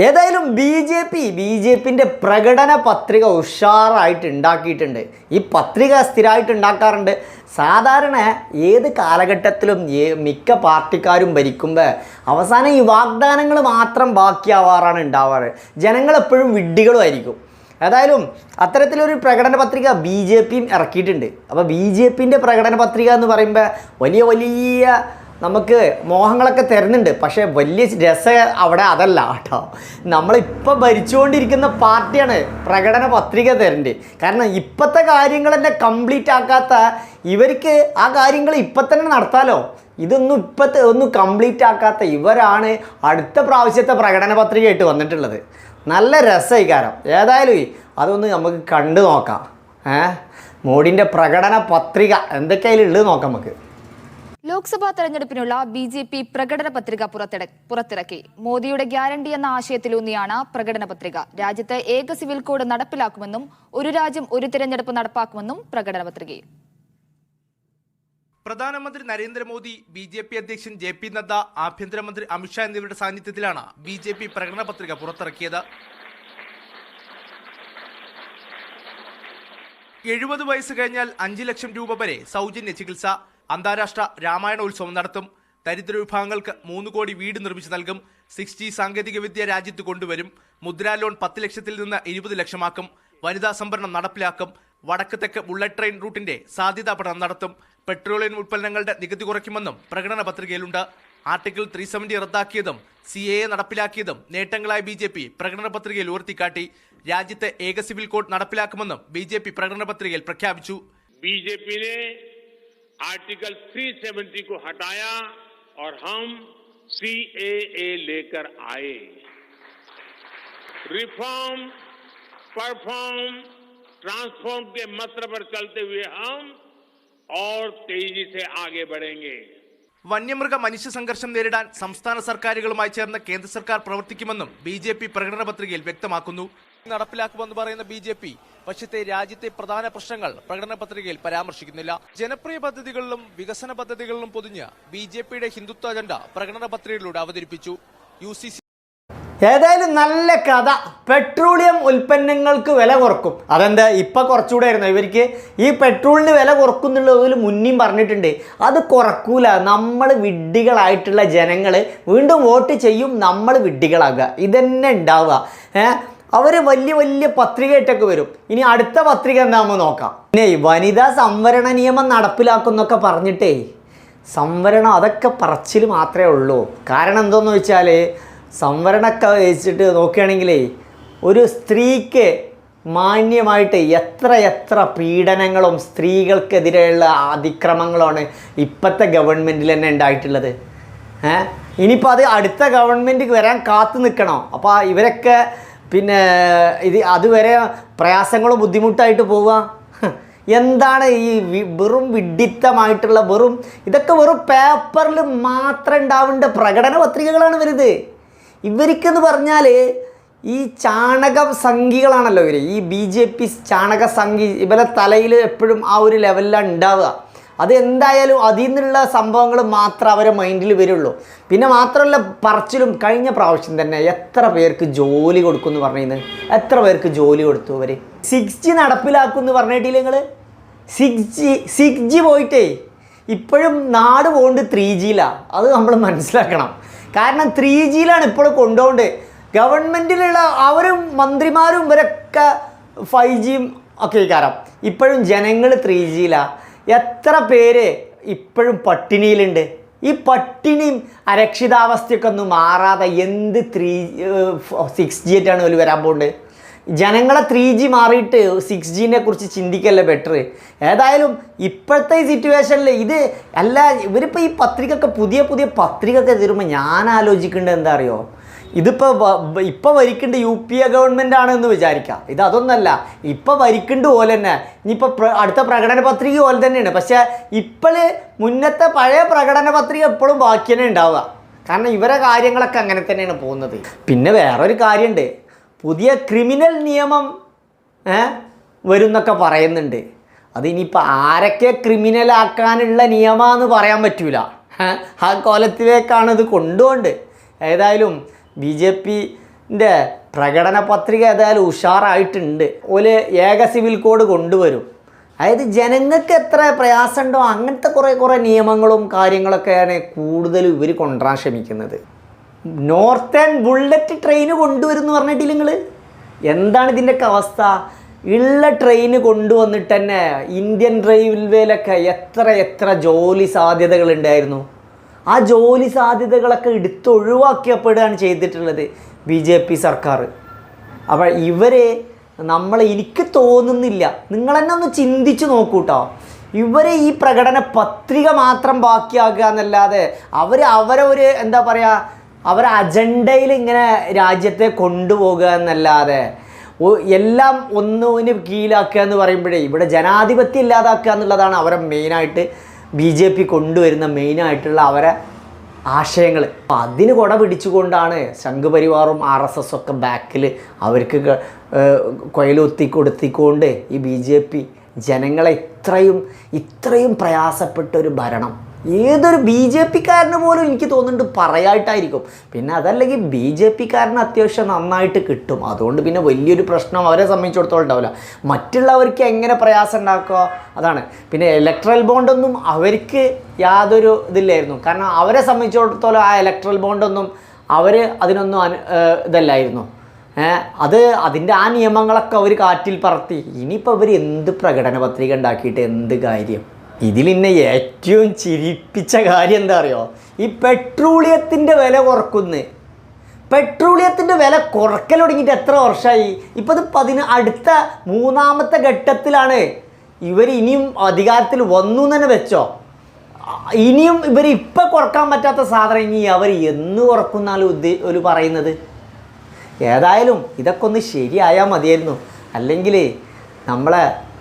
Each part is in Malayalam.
ഏതായാലും B J P B J പിന്റെ പ്രകടന പത്രിക ഉഷാറായിട്ട് ഉണ്ടാക്കിയിട്ടുണ്ട് ഈ പത്രിക സ്ഥിരമായിട്ട് ഉണ്ടാക്കാറുണ്ട് സാധാരണ ഏത് കാലഘട്ടത്തിലും മിക്ക പാർട്ടിക്കാരും ഭരിക്കുമ്പോൾ അവസാനം ഈ വാഗ്ദാനങ്ങൾ മാത്രം ബാക്കിയാവാറാണ് ഉണ്ടാവാറ്. ജനങ്ങളെപ്പോഴും വിഡ്ഢികളുമായിരിക്കും ഏതായാലും അത്തരത്തിലൊരു പ്രകടന പത്രിക ബി ജെ പിയും ഇറക്കിയിട്ടുണ്ട്. അപ്പോൾ ബി ജെ പിന്റെ പ്രകടന പത്രിക എന്ന് പറയുമ്പോൾ വലിയ വലിയ നമുക്ക് മോഹങ്ങളൊക്കെ തരുന്നുണ്ട്. പക്ഷേ വലിയ രസം അവിടെ അതല്ല കേട്ടോ. നമ്മളിപ്പോൾ ഭരിച്ചുകൊണ്ടിരിക്കുന്ന പാർട്ടിയാണ് പ്രകടന പത്രിക തരേണ്ടത്. കാരണം ഇപ്പോഴത്തെ കാര്യങ്ങൾ തന്നെ കംപ്ലീറ്റ് ആക്കാത്ത ഇവർക്ക് ആ കാര്യങ്ങൾ ഇപ്പം തന്നെ നടത്താലോ? ഇതൊന്നും ഇപ്പോഴത്തെ ഒന്നും കംപ്ലീറ്റ് ആക്കാത്ത ഇവരാണ് അടുത്ത പ്രാവശ്യത്തെ പ്രകടന പത്രികയായിട്ട് വന്നിട്ടുള്ളത്. നല്ല രസമായി കാരം ഏതായാലും അതൊന്ന് നമുക്ക് കണ്ടു നോക്കാം. ഏ? മോഡിന്റെ പ്രകടന പത്രിക എന്തൊക്കെയായാലും ഉള്ളത് നോക്കാം നമുക്ക്. ലോക്സഭാ തെരഞ്ഞെടുപ്പിനുള്ള ബി ജെ പി പ്രകടന പത്രിക പുറത്തിറക്കി. മോദിയുടെ ഗ്യാരണ്ടി എന്ന ആശയത്തിലൂന്നിയാണ് പ്രകടന പത്രിക. രാജ്യത്ത് ഏക സിവിൽ കോഡ് നടപ്പിലാക്കുമെന്നും ഒരു രാജ്യം ഒരു തിരഞ്ഞെടുപ്പ് നടപ്പാക്കുമെന്നും പ്രകടന പത്രികയിൽ പ്രധാനമന്ത്രി നരേന്ദ്രമോദി ബി ജെ പി അധ്യക്ഷൻ ജെ പി നദ്ദ ആഭ്യന്തരമന്ത്രി അമിത്ഷാ എന്നിവരുടെ സാന്നിധ്യത്തിലാണ് ബി ജെ പി പ്രകടന പത്രിക പുറത്തിറക്കിയത്. എഴുപത് വയസ്സ് കഴിഞ്ഞാൽ അഞ്ച് ലക്ഷം രൂപ വരെ സൗജന്യ ചികിത്സ. അന്താരാഷ്ട്ര രാമായണോത്സവം നടത്തും. ദരിദ്ര വിഭാഗങ്ങൾക്ക് മൂന്ന് കോടി വീട് നിർമ്മിച്ചു നൽകും. സിക്സ് ജി സാങ്കേതികവിദ്യ രാജ്യത്ത് കൊണ്ടുവരും. മുദ്രാ ലോൺ പത്ത് ലക്ഷത്തിൽ നിന്ന് ഇരുപത് ലക്ഷമാക്കും. വനിതാ സംഭരണം നടപ്പിലാക്കും. വടക്ക് തെക്ക് ബുള്ളറ്റ് ട്രെയിൻ റൂട്ടിന്റെ സാധ്യതാ പഠനം നടത്തും. പെട്രോളിയം ഉൽപ്പന്നങ്ങളുടെ നികുതി കുറയ്ക്കുമെന്നും പ്രകടന പത്രികയിലുണ്ട്. ആർട്ടിക്കിൾ ത്രീ സെവന്റി റദ്ദാക്കിയതും സി എ എ നടപ്പിലാക്കിയതും നേട്ടങ്ങളായ ബി ജെ പി പ്രകടന പത്രികയിൽ ഉയർത്തിക്കാട്ടി. രാജ്യത്തെ ഏക സിവിൽ കോഡ് നടപ്പിലാക്കുമെന്നും ബി ജെ പി പ്രകടന പത്രികയിൽ പ്രഖ്യാപിച്ചു. ബി ജെ പിയെ आर्टिकल 370 को हटाया और हम सीएए लेकर आए रिफॉर्म परफॉर्म ट्रांसफॉर्म के मंत्र पर चलते हुए हम और तेजी से आगे बढ़ेंगे വന്യമൃഗ മനുഷ്യ സംഘർഷം നേരിടാൻ സംസ്ഥാന സർക്കാരുകളുമായി ചേർന്ന് കേന്ദ്ര സർക്കാർ പ്രവർത്തിക്കുമെന്നും ബി ജെ പി പ്രകടന പത്രികയിൽ വ്യക്തമാക്കുന്നു നടപ്പിലാക്കുമെന്ന് പറയുന്ന ബി ജെ പി പക്ഷത്തെ രാജ്യത്തെ പ്രധാന പ്രശ്നങ്ങൾ പ്രകടന പത്രികയിൽ പരാമർശിക്കുന്നില്ല. ജനപ്രിയ പദ്ധതികളിലും വികസന പദ്ധതികളിലും പൊതിഞ്ഞ് ബി ജെ പിയുടെ ഹിന്ദുത്വ അജണ്ട പ്രകടന പത്രികയിലൂടെ അവതരിപ്പിച്ചു. യു സി സി ഏതായാലും നല്ല കഥ. പെട്രോളിയം ഉൽപ്പന്നങ്ങൾക്ക് വില കുറക്കും. അതെന്താ? ഇപ്പം കുറച്ചുകൂടെ ആയിരുന്നു. ഇവർക്ക് ഈ പെട്രോളിന് വില കുറക്കും എന്നുള്ളതിൽ മുന്നേയും പറഞ്ഞിട്ടുണ്ട്. അത് കുറക്കൂല. നമ്മൾ വിഡ്ഢികളായിട്ടുള്ള ജനങ്ങൾ വീണ്ടും വോട്ട് ചെയ്യും. നമ്മൾ വിഡ്ഢികളാകുക. ഇതന്നെ ഉണ്ടാവുക. ഏ അവർ വലിയ വലിയ പത്രികയായിട്ടൊക്കെ വരും. ഇനി അടുത്ത പത്രിക എന്താകുമ്പോൾ നോക്കാം. പിന്നെ വനിതാ സംവരണ നിയമം നടപ്പിലാക്കുന്നൊക്കെ പറഞ്ഞിട്ടേ സംവരണം അതൊക്കെ പറച്ചിൽ മാത്രമേ ഉള്ളൂ. കാരണം എന്തോന്ന് വെച്ചാൽ സംവരണമൊക്കെ വെച്ചിട്ട് നോക്കുകയാണെങ്കിലേ ഒരു സ്ത്രീക്ക് മാന്യമായിട്ട് എത്ര എത്ര പീഡനങ്ങളും സ്ത്രീകൾക്കെതിരെയുള്ള അതിക്രമങ്ങളുമാണ് ഇപ്പോഴത്തെ ഗവൺമെന്റിൽ തന്നെ ഉണ്ടായിട്ടുള്ളത്. ഏ? ഇനിയിപ്പോൾ അത് അടുത്ത ഗവൺമെന്റ് വരാൻ കാത്തു നിൽക്കണം. അപ്പോൾ ഇവരൊക്കെ പിന്നെ ഇത് അതുവരെ പ്രയാസങ്ങളും ബുദ്ധിമുട്ടായിട്ട് പോവുക എന്താണ് ഈ വെറും വിഡിത്തമായിട്ടുള്ള വെറും ഇതൊക്കെ വെറും പേപ്പറിൽ മാത്രം ഉണ്ടാവേണ്ട പ്രകടന പത്രികകളാണ് വരുത് ഇവർക്കെന്ന് പറഞ്ഞാൽ ഈ ചാണക സംഖികളാണല്ലോ ഇവർ ഈ ബി ജെ പി ചാണക സംഖി ഇവരെ തലയിൽ എപ്പോഴും ആ ഒരു ലെവലിലാണ് ഉണ്ടാവുക. അത് എന്തായാലും അതിൽ നിന്നുള്ള സംഭവങ്ങൾ മാത്രം അവരെ മൈൻഡിൽ വരുള്ളൂ. പിന്നെ മാത്രമല്ല പറച്ചിലും കഴിഞ്ഞ പ്രാവശ്യം തന്നെ എത്ര പേർക്ക് ജോലി കൊടുക്കും എന്ന് എത്ര പേർക്ക് ജോലി കൊടുത്തു അവർ സിക്സ് ജി നടപ്പിലാക്കും എന്ന് പറഞ്ഞിട്ടില്ല നിങ്ങൾ സിക്സ് ജി സിക്സ് ജി പോയിട്ടേ ഇപ്പോഴും നാട് പോകേണ്ടത് ത്രീ ജിയിലാണ് അത് നമ്മൾ മനസ്സിലാക്കണം. കാരണം ത്രീ ജിയിലാണ് ഇപ്പോൾ കൊണ്ടുപോകേണ്ടത്. ഗവൺമെന്റിലുള്ള അവരും മന്ത്രിമാരും ഇവരൊക്കെ ഫൈവ് ജിയും ഒക്കെ കാരണം ഇപ്പോഴും ജനങ്ങൾ ത്രീ ജിയിലാണ് എത്ര പേര് ഇപ്പോഴും പട്ടിണിയിലുണ്ട്? ഈ പട്ടിണിയും അരക്ഷിതാവസ്ഥയൊക്കെ ഒന്നും മാറാതെ എന്ത് ത്രീ സിക്സ് ജി ആയിട്ടാണ് ഒരു വരാൻ പോകുന്നത് ജനങ്ങളെ ത്രീ ജി മാറിയിട്ട് സിക്സ് ജീനെ കുറിച്ച് ചിന്തിക്കല്ലേ ബെറ്റർ ഏതായാലും ഇപ്പോഴത്തെ ഈ സിറ്റുവേഷനിൽ ഇത് അല്ല ഇവരിപ്പോൾ ഈ പത്രികയൊക്കെ പുതിയ പുതിയ പത്രികയൊക്കെ തരുമ്പോൾ ഞാൻ ആലോചിക്കേണ്ടത് എന്താ അറിയോ? ഇതിപ്പോൾ ഇപ്പം ഭരിക്കേണ്ട യു പി എ ഗവൺമെന്റ് ആണെന്ന് വിചാരിക്കാം. ഇത് അതൊന്നല്ല. ഇപ്പോൾ ഭരിക്കേണ്ട പോലെ തന്നെ. ഇനിയിപ്പോൾ അടുത്ത പ്രകടന പത്രിക പോലെ തന്നെയാണ്. പക്ഷേ ഇപ്പോൾ മുന്നത്തെ പഴയ പ്രകടന പത്രിക എപ്പോഴും ബാക്കി തന്നെ ഉണ്ടാവുക. കാരണം ഇവരെ കാര്യങ്ങളൊക്കെ അങ്ങനെ തന്നെയാണ് പോകുന്നത്. പിന്നെ വേറൊരു കാര്യമുണ്ട് പുതിയ ക്രിമിനൽ നിയമം വരുന്നൊക്കെ പറയുന്നുണ്ട്. അത് ഇനിയിപ്പോൾ ആരൊക്കെ ക്രിമിനലാക്കാനുള്ള നിയമമെന്ന് പറയാൻ പറ്റൂല. ആ കോലത്തിലേക്കാണ് ഇത് കൊണ്ടുകൊണ്ട് ഏതായാലും ബി ജെ പിന്റെ പ്രകടന പത്രിക ഏതായാലും ഉഷാറായിട്ടുണ്ട്. ഒരു ഏക സിവിൽ കോഡ് കൊണ്ടുവരും. അതായത് ജനങ്ങൾക്ക് എത്ര പ്രയാസമുണ്ടോ അങ്ങനത്തെ കുറേ കുറേ നിയമങ്ങളും കാര്യങ്ങളൊക്കെയാണ് കൂടുതൽ ഇവർ കൊണ്ടുവരാൻ ശ്രമിക്കുന്നത്. നോർത്തേൺ ബുള്ളറ്റ് ട്രെയിന് കൊണ്ടുവരും എന്ന് പറഞ്ഞിട്ടില്ല നിങ്ങൾ എന്താണ് ഇതിന്റെയൊക്കെ അവസ്ഥ? ഉള്ള ട്രെയിന് കൊണ്ടുവന്നിട്ട് തന്നെ ഇന്ത്യൻ റെയിൽവേയിലൊക്കെ എത്ര എത്ര ജോലി സാധ്യതകൾ ഉണ്ടായിരുന്നു ആ ജോലി സാധ്യതകളൊക്കെ എടുത്ത് ചെയ്തിട്ടുള്ളത് ബി ജെ പി സർക്കാർ. അപ്പോൾ ഇവരെ നമ്മളെ എനിക്ക് തോന്നുന്നില്ല. നിങ്ങൾ തന്നെ ഒന്ന് ചിന്തിച്ച് നോക്കൂട്ടോ. ഇവരെ ഈ പ്രകടന പത്രിക മാത്രം ബാക്കിയാക്കുക എന്നല്ലാതെ അവർ അവരെ ഒരു എന്താ പറയുക അവരെ അജണ്ടയിൽ ഇങ്ങനെ രാജ്യത്തെ കൊണ്ടുപോകുക എന്നല്ലാതെ എല്ലാം ഒന്നിന് കീഴിലാക്കുക എന്ന് പറയുമ്പോഴേ ഇവിടെ ജനാധിപത്യം ഇല്ലാതാക്കുക എന്നുള്ളതാണ് അവരെ മെയിനായിട്ട് ബി ജെ പി കൊണ്ടുവരുന്ന മെയിനായിട്ടുള്ള അവരെ ആശയങ്ങൾ അതിന് കുട പിടിച്ചുകൊണ്ടാണ് സംഘപരിവാറും ആർ എസ് എസ് ഒക്കെ ബാക്കിൽ അവർക്ക് കൊയലൊത്തി കൊടുത്തിക്കൊണ്ട് ഈ ബി ജെ പി ജനങ്ങളെ ഇത്രയും ഇത്രയും പ്രയാസപ്പെട്ട ഒരു ഭരണം. ഏതൊരു ബി ജെ പിക്കാരന് പോലും എനിക്ക് തോന്നുന്നുണ്ട് പറയായിട്ടായിരിക്കും. പിന്നെ അതല്ലെങ്കിൽ ബി ജെ പിക്കാരന് അത്യാവശ്യം നന്നായിട്ട് കിട്ടും. അതുകൊണ്ട് പിന്നെ വലിയൊരു പ്രശ്നം അവരെ സംബന്ധിച്ചിടത്തോളം ഉണ്ടാവില്ല. മറ്റുള്ളവർക്ക് എങ്ങനെ പ്രയാസം ഉണ്ടാക്കുക? അതാണ്. പിന്നെ ഇലക്ട്രൽ ബോണ്ടൊന്നും അവർക്ക് യാതൊരു ഇതില്ലായിരുന്നു. കാരണം അവരെ സംബന്ധിച്ചിടത്തോളം ആ ഇലക്ട്രൽ ബോണ്ടൊന്നും അവർ അതിനൊന്നും ഇതല്ലായിരുന്നു. അത് അതിന്റെ ആ നിയമങ്ങളൊക്കെ അവർ കാറ്റിൽ പറത്തി. ഇനിയിപ്പോൾ അവർ എന്ത് പ്രകടന പത്രിക ഉണ്ടാക്കിയിട്ട് എന്ത് കാര്യം? ഇതിൽ ഏറ്റവും ചിരിപ്പിച്ച കാര്യം എന്താ അറിയോ ഈ പെട്രോളിയത്തിന്റെ വില കുറക്കുന്നു. പെട്രോളിയത്തിന്റെ വില കുറക്കൽ തുടങ്ങിയിട്ട് എത്ര വർഷമായി? ഇപ്പോൾ ഇത് പതിന അടുത്ത മൂന്നാമത്തെ ഘട്ടത്തിലാണ്. ഇവർ ഇനിയും അധികാരത്തിൽ വന്നു തന്നെ വെച്ചോ. ഇനിയും ഇവർ ഇപ്പം കുറയ്ക്കാൻ പറ്റാത്ത സാധനം ഇനി അവർ എന്ന് കുറക്കുന്നാലും ഉദ്ദേ ഒരു പറയുന്നത്. ഏതായാലും ഇതൊക്കെ ഒന്ന് ശരിയായാൽ മതിയായിരുന്നു. അല്ലെങ്കിൽ നമ്മളെ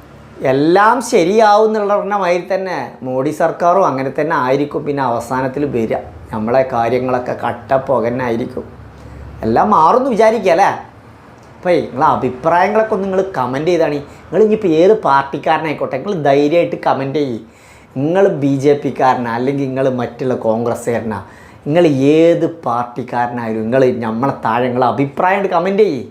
എല്ലാം ശരിയാവും എന്നുള്ള മാതിരി തന്നെ മോഡി സർക്കാരും അങ്ങനെ തന്നെ ആയിരിക്കും പിന്നെ അവസാനത്തിൽ വരിക. നമ്മളെ കാര്യങ്ങളൊക്കെ കട്ട പുകന്നായിരിക്കും എല്ലാം മാറുമെന്ന് വിചാരിക്കുക അല്ലേ? അപ്പോൾ നിങ്ങളെ അഭിപ്രായങ്ങളൊക്കെ ഒന്ന് നിങ്ങൾ കമന്റ് ചെയ്താണ്. നിങ്ങൾ ഇനിയിപ്പോൾ ഏത് പാർട്ടിക്കാരനായിക്കോട്ടെ നിങ്ങൾ ധൈര്യമായിട്ട് കമന്റ് ചെയ്യും. നിങ്ങൾ ബി ജെ പിക്കാരനാ അല്ലെങ്കിൽ നിങ്ങൾ മറ്റുള്ള കോൺഗ്രസ്സുകാരനാ നിങ്ങൾ ഏത് പാർട്ടിക്കാരനായാലും നിങ്ങൾ നമ്മളെ താഴെ നിങ്ങളെ അഭിപ്രായം കമന്റ് ചെയ്യ്.